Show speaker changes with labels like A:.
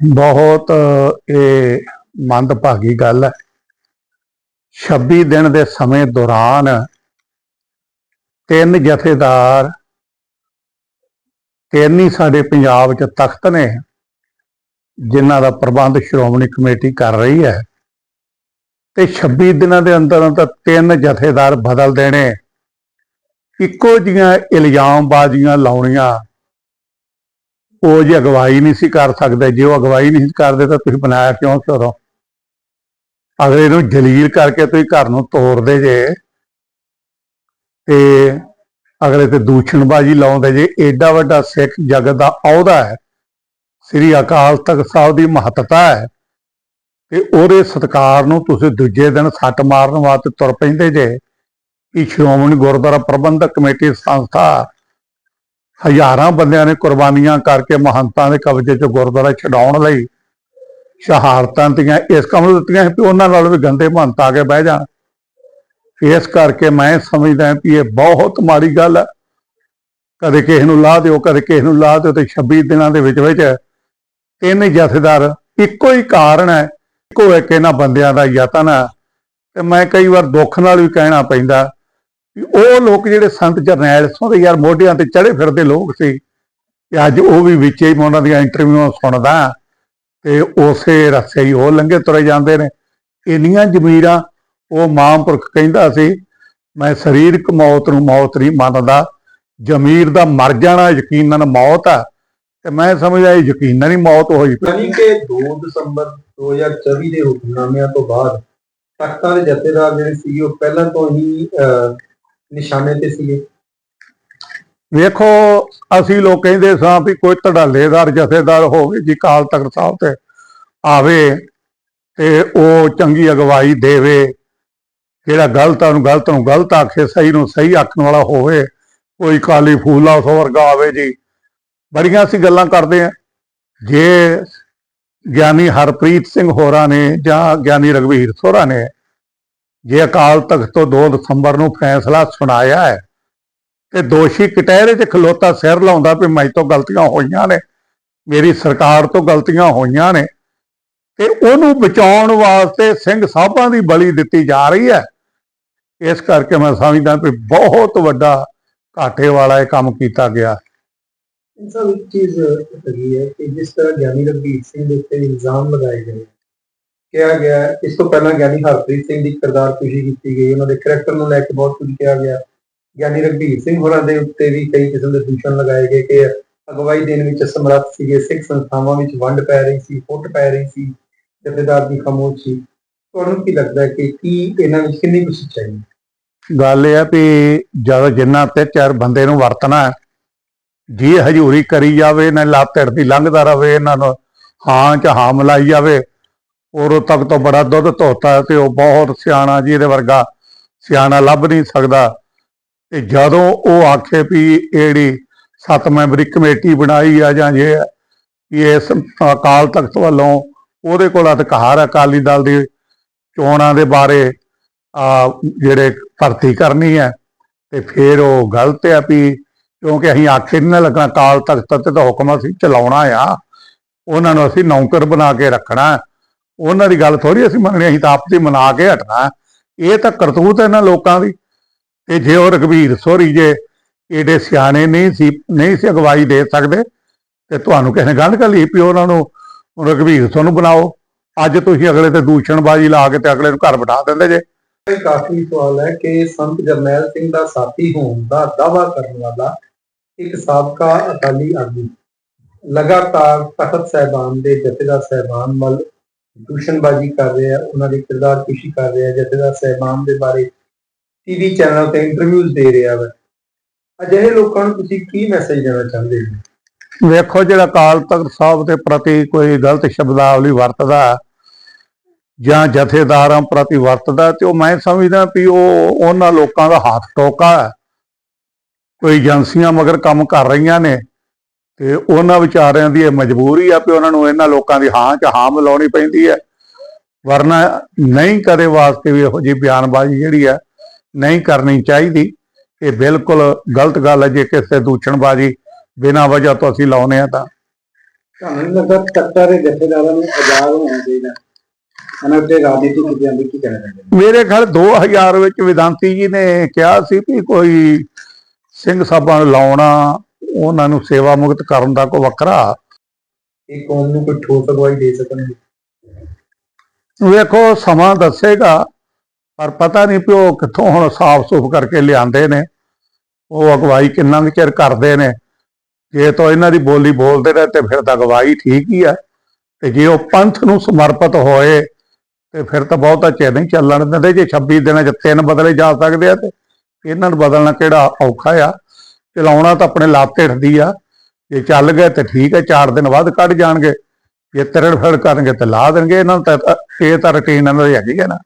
A: ਬਹੁਤ ਇਹ ਮੰਦਭਾਗੀ ਗੱਲ ਹੈ। 26 ਦਿਨ ਦੇ ਸਮੇਂ ਦੌਰਾਨ ਤਿੰਨ ਜਥੇਦਾਰ ਤਿੰਨ ਹੀ ਸਾਡੇ ਪੰਜਾਬ 'ਚ ਤਖਤ ਨੇ, ਜਿਨ੍ਹਾਂ ਦਾ ਪ੍ਰਬੰਧ ਸ਼੍ਰੋਮਣੀ ਕਮੇਟੀ ਕਰ ਰਹੀ ਹੈ। ਤੇ 26 ਦਿਨਾਂ ਦੇ ਅੰਦਰ ਅੰਦਰ ਤਿੰਨ ਜਥੇਦਾਰ ਬਦਲ ਦੇਣੇ ਇੱਕੋ ਜੀਆਂ ਇਲਜ਼ਾਮਬਾਜ਼ੀਆਂ ਲਾਉਣੀਆਂ। ਉਹ ਜੇ ਅਗਵਾਈ ਨਹੀਂ ਸੀ ਕਰ ਸਕਦੇ, ਜੇ ਉਹ ਅਗਵਾਈ ਨਹੀਂ ਕਰਦੇ ਤਾਂ ਤੁਸੀਂ ਬਣਾਇਆ ਕਿਉਂ ਸੀ ਅਗਲੇ ਨੂੰ ਜਲੀਲ ਕਰਕੇ ਤੁਸੀਂ ਘਰ ਨੂੰ ਤੋੜਦੇ ਜੇ ਤੇ ਅਗਲੇ ਤੇ ਦੂਸ਼ਣਬਾਜ਼ੀ ਲਾਉਂਦੇ ਜੇ। ਏਡਾ ਵੱਡਾ ਸਿੱਖ ਜਗਤ ਦਾ ਅਹੁਦਾ ਹੈ। ਸ੍ਰੀ ਅਕਾਲ ਤਖਤ ਸਾਹਿਬ ਦੀ ਮਹੱਤਤਾ ਹੈ ਤੇ ਉਹਦੇ ਸਤਕਾਰ ਨੂੰ ਤੁਸੀਂ ਦੂਜੇ ਦਿਨ ਸੱਟ ਮਾਰਨ ਵਾਸਤੇ ਤੁਰ ਪੈਂਦੇ ਜੇ। ਕਿ ਸ਼੍ਰੋਮਣੀ ਗੁਰਦੁਆਰਾ ਪ੍ਰਬੰਧਕ ਕਮੇਟੀ ਸੰਸਥਾ ਹਜ਼ਾਰਾਂ ਬੰਦਿਆਂ ਨੇ ਕੁਰਬਾਨੀਆਂ ਕਰਕੇ ਮਹੰਤਾਂ ਦੇ ਕਬਜ਼ੇ 'ਚ ਗੁਰਦੁਆਰਾ ਛਡਾਉਣ ਲਈ ਸ਼ਹਾਦਤਾਂ ਦੀਆਂ ਇਸ ਕੰਮ ਨੂੰ ਦਿੱਤੀਆਂ ਸੀ ਕਿ ਉਹਨਾਂ ਨਾਲ ਵੀ ਗੰਦੇ ਮਹੰਤ ਆ ਕੇ ਬਹਿ ਜਾਣ। ਇਸ ਕਰਕੇ ਮੈਂ ਸਮਝਦਾ ਕਿ ਇਹ ਬਹੁਤ ਮਾੜੀ ਗੱਲ ਹੈ ਕਦੇ ਕਿਸੇ ਨੂੰ ਲਾ ਦਿਓ, ਕਦੇ ਕਿਸੇ ਨੂੰ ਲਾ ਦਿਓ ਤੇ 26 ਦਿਨਾਂ ਦੇ ਵਿੱਚ ਵਿੱਚ ਤਿੰਨ ਜਥੇਦਾਰ ਇੱਕੋ ਹੀ ਕਾਰਨ ਹੈ, ਇੱਕੋ ਇੱਕ ਇਹਨਾਂ ਬੰਦਿਆਂ ਦਾ ਯਤਨ ਹੈ ਤੇ ਮੈਂ ਕਈ ਵਾਰ ਦੁੱਖ ਨਾਲ ਵੀ ਕਹਿਣਾ ਪੈਂਦਾ ਉਹ ਲੋਕ ਜਿਹੜੇ ਸੰਤ ਜਰਨੈਲ ਸੋਂ ਦੇ ਯਾਰ ਮੋਢਿਆਂ ਤੇ ਚੜੇ ਫਿਰਦੇ ਲੋਕ ਸੀ। ਤੇ ਅੱਜ ਉਹ ਵੀ ਵਿੱਚੇ ਹੀ ਉਹਨਾਂ ਦੀਆਂ ਇੰਟਰਵਿਊਆਂ ਸੁਣਦਾ ਤੇ ਉਸੇ ਰਸਤੇ ਹੀ ਉਹ ਲੰਘੇ ਤੁਰੇ ਜਾਂਦੇ ਨੇ। ਇੰਨੀਆਂ ਜ਼ਮੀਰਾਂ ਉਹ ਮਹਾਂਪੁਰਖ ਕਹਿੰਦਾ ਸੀ, ਮੈਂ ਸਰੀਰਕ ਮੌਤ ਨੂੰ ਮੌਤ ਨਹੀਂ ਮੰਨਦਾ। ਜ਼ਮੀਰ ਦਾ ਮਰ ਜਾਣਾ ਯਕੀਨਨ ਮੌਤ ਆ। ਤੇ ਮੈਂ ਸਮਝਦਾ ਇਹ ਯਕੀਨਨ ਹੀ ਮੌਤ ਹੋਈ ਪਈ।
B: ਯਾਨੀ ਕਿ 2 ਦਸੰਬਰ 2024 ਦੇ ਹੁਕਮਨਾਮਿਆਂ ਤੋਂ ਬਾਅਦ ਤਖਤਾਂ ਦੇ ਜਥੇਦਾਰ ਜਿਹੜੇ ਸੀ, ਉਹ ਪਹਿਲਾਂ ਤੋਂ ਹੀ ਨਿਸ਼ਾਨੇ ਤੇ ਸੀਗੇ।
A: ਵੇਖੋ, ਅਸੀਂ ਲੋਕ ਕਹਿੰਦੇ ਸਾਂ ਵੀ ਕੋਈ ਧੜਾਲੇਦਾਰ, ਜਥੇਦਾਰ ਹੋਵੇ ਜੀ ਕਾਲ ਤਖਤ ਸਾਹਿਬ ਤੇ ਆਵੇ ਤੇ ਉਹ ਚੰਗੀ ਅਗਵਾਈ ਦੇਵੇ, ਜਿਹੜਾ ਗਲਤ ਨੂੰ ਗਲਤ ਨੂੰ ਗਲਤ ਆਖੇ, ਸਹੀ ਨੂੰ ਸਹੀ ਆਖਣ ਵਾਲਾ ਹੋਵੇ, ਕੋਈ ਕਾਲੀ ਫੂਲਾ ਉਸ ਵਰਗਾ ਆਵੇ ਜੀ। ਬੜੀਆਂ ਅਸੀਂ ਗੱਲਾਂ ਕਰਦੇ ਆ। ਜੇ ਗਿਆਨੀ ਹਰਪ੍ਰੀਤ ਸਿੰਘ ਹੋਰਾਂ ਨੇ ਜਾਂ ਗਿਆਨੀ ਰਗਵੀਰ ਸੋਰਾ ਨੇ ਜੇ ਅਕਾਲ ਤਖਤ ਤੋਂ 2 ਦਸੰਬਰ ਨੂੰ ਫੈਸਲਾ ਸੁਣਾਇਆ ਹੈ, ਤੇ ਦੋਸ਼ੀ ਕਟਹਿਰੇ 'ਚ ਖਲੋਤਾ ਸਿਰ ਲਾਉਂਦਾ ਵੀ ਮੈਂ ਤੋਂ ਗਲਤੀਆਂ ਹੋਈਆਂ ਨੇ, ਮੇਰੀ ਸਰਕਾਰ ਤੋਂ ਗਲਤੀਆਂ ਹੋਈਆਂ ਨੇ, ਤੇ ਉਹਨੂੰ ਬਚਾਉਣ ਵਾਸਤੇ ਸਿੰਘ ਸਾਹਿਬਾਂ ਦੀ ਬਲੀ ਦਿੱਤੀ ਜਾ ਰਹੀ ਹੈ। ਇਸ ਕਰਕੇ ਮੈਂ ਸਮਝਦਾ ਵੀ ਬਹੁਤ ਵੱਡਾ ਘਾਟੇ ਵਾਲਾ ਇਹ ਕੰਮ ਕੀਤਾ ਗਿਆ।
B: ਇਹ ਇੱਕ ਚੀਜ਼ ਹੈਗੀ ਹੈ ਕਿ ਜਿਸ ਤਰ੍ਹਾਂ ਗਿਆਨੀ ਰਘਬੀਰ ਸਿੰਘ ਦੇ ਉੱਤੇ ਇਲਜ਼ਾਮ ਲਗਾਏ ਗਏ ਕਿਹਾ ਗਿਆ ਇਸ ਤੋਂ ਪਹਿਲਾਂ ਗਿਆਨੀ ਹਰਪ੍ਰੀਤ ਸਿੰਘ ਦੀ ਕਿਰਦਾਰ ਖੁਸ਼ੀ ਕੀਤੀ ਗਈ ਉਹਨਾਂ ਦੇ ਕਰੈਕਟਰ ਨੂੰ ਲੈ ਕੇ ਬਹੁਤ ਕੁਝ ਕਿਹਾ ਗਿਆ ਗਿਆਨੀ ਰਘਬੀਰ ਸਿੰਘ ਹੋਰਾਂ ਦੇ ਉੱਤੇ ਵੀ ਕਈ ਕਿਸਮ ਦੇ ਦੂਸ਼ਣ ਲਗਾਏ ਗਏ ਕਿ ਅਗਵਾਈ ਦੇਣ ਵਿੱਚ ਸਮਰੱਥ ਸੀਗੇ ਸਿੱਖ ਸੰਸਥਾਵਾਂ ਵਿੱਚ ਵੰਡ ਪੈ ਰਹੀ ਸੀ ਫੁੱਟ ਪੈ ਰਹੀ ਸੀ ਜਥੇਦਾਰ ਦੀ ਖਾਮੋਸ਼ੀ। ਤੁਹਾਨੂੰ ਕੀ ਲੱਗਦਾ ਕਿ ਕੀ ਇਹਨਾਂ ਵਿੱਚ ਕਿੰਨੀ ਕੁ ਸੱਚਾਈ ਹੈ?
A: ਗੱਲ ਇਹ ਆ ਵੀ ਜਦ ਜਿੰਨਾ ਤੇ ਚਾਰ ਬੰਦੇ ਨੂੰ ਵਰਤਣਾ ਹੈ, ਜੀ ਹਜੂਰੀ ਕਰੀ ਜਾਵੇ ਨਾ ਲੱਤ ਢਿੱਡ ਦੀ ਲੰਘਦਾ ਰਵੇ ਇਹਨਾਂ ਨੂੰ ਹਾਂ ਚ ਹਾਂ ਮਿਲਾਈ ਜਾਵੇ ਉਦੋਂ ਤੱਕ ਤੋਂ ਬੜਾ ਦੁੱਧ ਧੋਤਾ ਤੇ ਉਹ ਬਹੁਤ ਸਿਆਣਾ ਜੀ, ਇਹਦੇ ਵਰਗਾ ਸਿਆਣਾ ਲੱਭ ਨਹੀਂ ਸਕਦਾ। ਤੇ ਜਦੋਂ ਉਹ ਆਖੇ ਵੀ ਇਹ ਜਿਹੜੀ ਸੱਤ ਮੈਂਬਰੀ ਕਮੇਟੀ ਬਣਾਈ ਆ ਜਾਂ ਜੇ ਇਸ ਅਕਾਲ ਤਖਤ ਵੱਲੋਂ ਉਹਦੇ ਕੋਲ ਅਧਿਕਾਰ ਅਕਾਲੀ ਦਲ ਦੀ ਚੋਣਾਂ ਦੇ ਬਾਰੇ ਆ, ਜਿਹੜੇ ਭਰਤੀ ਕਰਨੀ ਹੈ ਤੇ ਫਿਰ ਉਹ ਗਲਤ ਹੈ ਵੀ ਕਿਉਂਕਿ ਅਸੀਂ ਆਖੇ ਨਹੀਂ ਨਾ ਲੱਗਣਾ ਕਾਲ ਤਖਤ ਤੇ ਤਾਂ ਹੁਕਮ ਅਸੀਂ ਚਲਾਉਣਾ ਆ। ਉਹਨਾਂ ਨੂੰ ਅਸੀਂ ਨੌਕਰ ਬਣਾ ਕੇ ਰੱਖਣਾ। ਉਹਨਾਂ ਦੀ ਗੱਲ ਥੋੜੀ ਅਸੀਂ ਮੰਗਣੀ ਅਸੀਂ ਤਾਂ ਆਪਦੀ ਮਨਾ ਕੇ ਹਟਣਾ। ਇਹ ਤਾਂ ਕਰਤੂਤ ਹੈ ਇਹਨਾਂ ਲੋਕਾਂ ਦੀ। ਤੇ ਜੇ ਉਹ ਰਘਬੀਰ ਸੋਰੀ ਜੇ ਏਡੇ ਸਿਆਣੇ ਨਹੀਂ ਸੀ ਨਹੀਂ ਸੀ ਅਗਵਾਈ ਦੇ ਸਕਦੇ, ਤੇ ਤੁਹਾਨੂੰ ਕਿਸੇ ਨੇ ਗੱਲ ਕਰ ਲਈ ਵੀ ਉਹਨਾਂ ਨੂੰ ਰਘਬੀਰ ਸੋਨੂੰ ਬਣਾਓ। ਅੱਜ ਤੁਸੀਂ ਅਗਲੇ ਤੇ ਦੂਸ਼ਣਬਾਜ਼ੀ ਲਾ ਕੇ ਤੇ ਅਗਲੇ ਨੂੰ ਘਰ ਬਿਠਾ ਦਿੰਦੇ ਜੇ।
B: ਇਹ ਕਾਫੀ ਸਵਾਲ ਹੈ ਕਿ ਸੰਤ ਜਰਨੈਲ ਸਿੰਘ ਦਾ ਸਾਥੀ ਹੋਣ ਦਾ ਦਾਵਾ ਕਰਨ ਵਾਲਾ ਇੱਕ ਸਾਬਕਾ ਅਕਾਲੀ ਆਗੂ, ਲਗਾਤਾਰ ਤਖਤ ਸਹਿਬਾਨ ਦੇ ਜਥੇਦਾਰ ਸਹਿਬਾਨ ਵੱਲ ਦੂਸ਼ਣਬਾਜ਼ੀ ਕਰ ਰਿਹਾ ਉਹਨਾਂ ਦੀ ਕਿਰਦਾਰ ਕੁਸ਼ੀ ਕਰ ਰਿਹਾ ਜਥੇਦਾਰ ਸਹਿਬਾਨ ਦੇ ਬਾਰੇ ਟੀਵੀ ਚੈਨਲ ਤੇ ਇੰਟਰਵਿਊਜ਼ ਦੇ ਰਿਹਾ ਵਾ। ਅਜਿਹੇ ਲੋਕਾਂ ਨੂੰ ਤੁਸੀਂ ਕੀ ਮੈਸੇਜ ਦੇਣਾ ਚਾਹੁੰਦੇ ਹੋ?
A: ਵੇਖੋ ਜਿਹੜਾ ਕਾਲ ਤਖਤ ਸਾਹਿਬ ਦੇ ਪ੍ਰਤੀ ਕੋਈ ਗਲਤ ਸ਼ਬਦਾਵਲੀ ਵਰਤਦਾ ਜਾਂ ਜਥੇਦਾਰਾਂ ਪ੍ਰਤੀ ਵਰਤਦਾ ਤੇ ਉਹ ਮੈਂ ਸਮਝਦਾ ਵੀ ਉਹ ਉਹਨਾਂ ਲੋਕਾਂ ਦਾ ਹੱਥ ਟੋਕਾ। ਕੋਈ ਏਜੰਸੀਆਂ ਮਗਰ ਕੰਮ ਕਰ ਰਹੀਆਂ ਨੇ। ਤੇ ਉਹਨਾਂ ਵਿਚਾਰਿਆਂ ਦੀ ਇਹ ਮਜਬੂਰੀ ਆ ਵੀ ਉਹਨਾਂ ਨੂੰ ਇਹਨਾਂ ਲੋਕਾਂ ਦੀ ਹਾਂ ਚ ਹਾਂ ਮਿਲਾਉਣੀ ਪੈਂਦੀ ਹੈ। ਵਰਨਾ ਨਹੀਂ ਕਦੇ ਵਾਸਤੇ ਵੀ ਇਹੋ ਜਿਹੀ ਬਿਆਨਬਾਜ਼ੀ ਜਿਹੜੀ ਹੈ ਨਹੀਂ ਕਰਨੀ ਚਾਹੀਦੀ। ਇਹ ਬਿਲਕੁਲ ਗਲਤ ਗੱਲ ਹੈ ਜੇ ਕਿਸੇ ਦੂਸ਼ਣਬਾਜ਼ੀ ਬਿਨਾਂ ਵਜ੍ਹਾ ਤੋਂ ਅਸੀਂ ਲਾਉਨੇ ਆ ਤਾਂ।
B: ਤੁਹਾਨੂੰ ਲੱਗਦਾ ਤੱਤਾ ਦੇ ਜਥੇਦਾਰਾਂ ਨੂੰ ਆਜ਼ਾਦ ਹੋਣਾ ਚਾਹੀਦਾ? ਇਹਨਾਂ ਉੱਤੇ ਰਾਜਨੀਤੀ ਕੀਤੀ ਜਾਂਦੀ ਕੀ ਕਹਿਣਾ ਚਾਹੁੰਦੇ
A: ਮੇਰੇ ਖਿਆਲ 2000 ਵਿੱਚ ਵਿਦਾਂਤੀ ਜੀ ਨੇ ਕਿਹਾ ਸੀ ਕਿ ਕੋਈ ਸਿੰਘ ਸਾਹਿਬਾਂ ਨੂੰ ਲਾਉਣਾ ਉਹਨਾਂ ਨੂੰ ਸੇਵਾ ਮੁਕਤ ਕਰਨ ਦਾ ਕੋਈ ਵੱਖਰਾ।
B: ਇਹ ਕੌਮ ਨੂੰ ਕੋਈ ਠੋਸ ਅਗਵਾਈ ਦੇ ਸਕਣਗੇ?
A: ਵੇਖੋ ਸਮਾਂ ਦੱਸੇਗਾ ਪਰ ਪਤਾ ਨਹੀਂ ਵੀ ਉਹ ਕਿੱਥੋਂ ਹੁਣ ਸਾਫ਼ ਸੁਫ ਕਰਕੇ ਲਿਆਂਦੇ ਨੇ। ਉਹ ਅਗਵਾਈ ਕਿੰਨਾ ਕੁ ਚਿਰ ਕਰਦੇ ਨੇ। ਜੇ ਤਾਂ ਇਹਨਾਂ ਦੀ ਬੋਲੀ ਬੋਲਦੇ ਰਹੇ ਤੇ ਫਿਰ ਤਾਂ ਅਗਵਾਈ ਠੀਕ ਹੀ ਆ। ਤੇ ਜੇ ਉਹ ਪੰਥ ਨੂੰ ਸਮਰਪਿਤ ਹੋਏ ਤੇ ਫਿਰ ਤਾਂ ਬਹੁਤਾ ਚਿਰ ਨਹੀਂ ਚੱਲਣ ਦਿੰਦੇ। ਜੇ 26 ਦਿਨਾਂ 'ਚ ਤਿੰਨ ਬਦਲੇ ਜਾ ਸਕਦੇ ਆ ਤੇ ਇਹਨਾਂ ਨੂੰ ਬਦਲਣਾ ਕਿਹੜਾ ਔਖਾ ਆ। ਚਲਾਉਣਾ ਤਾਂ ਆਪਣੇ ਲਾਤੇ ਢਦੀ ਆ। ਜੇ ਚੱਲ ਗਏ ਤੇ ਠੀਕ ਹੈ 4 ਦਿਨ ਬਾਅਦ ਕੱਢ ਜਾਣਗੇ। ਜੇ ਤਰੜ ਫੜ ਕਰਨਗੇ ਤੇ ਲਾ ਦੇਣਗੇ ਇਹਨਾਂ ਨੂੰ ਤਾਂ ਇਹ ਤਾਂ ਰੁਟੀਨ ਇਹਨਾਂ ਦੀ ਹੈਗੀ ਹੈ ਨਾ।